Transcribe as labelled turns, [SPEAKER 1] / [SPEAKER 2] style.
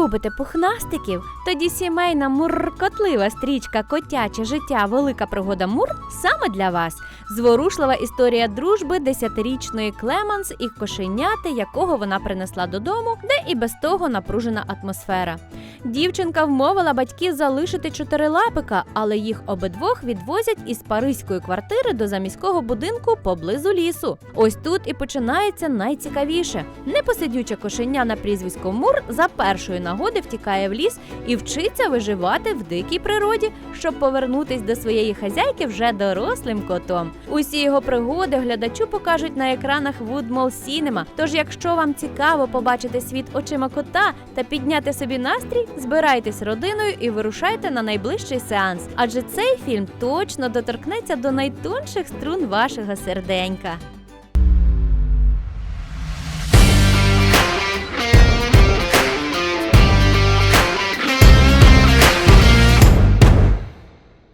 [SPEAKER 1] Любите пухнастиків? Тоді сімейна муркотлива стрічка Котяче життя Велика пригода Мур саме для вас. Зворушлива історія дружби десятирічної Клеманс і кошеняти, якого вона принесла додому, де і без того напружена атмосфера. Дівчинка вмовила батьків залишити чотирилапика, але їх обидвох відвозять із паризької квартири до заміського будинку поблизу лісу. Ось тут і починається найцікавіше. Непосидюче кошеня на прізвисько Мур за першої нагоди втікає в ліс і вчиться виживати в дикій природі, щоб повернутись до своєї хазяйки вже дорослим котом. Усі його пригоди глядачу покажуть на екранах Woodmall Cinema. Тож, якщо вам цікаво побачити світ очима кота та підняти собі настрій, збирайтесь родиною і вирушайте на найближчий сеанс. Адже цей фільм точно доторкнеться до найтонших струн вашого серденька.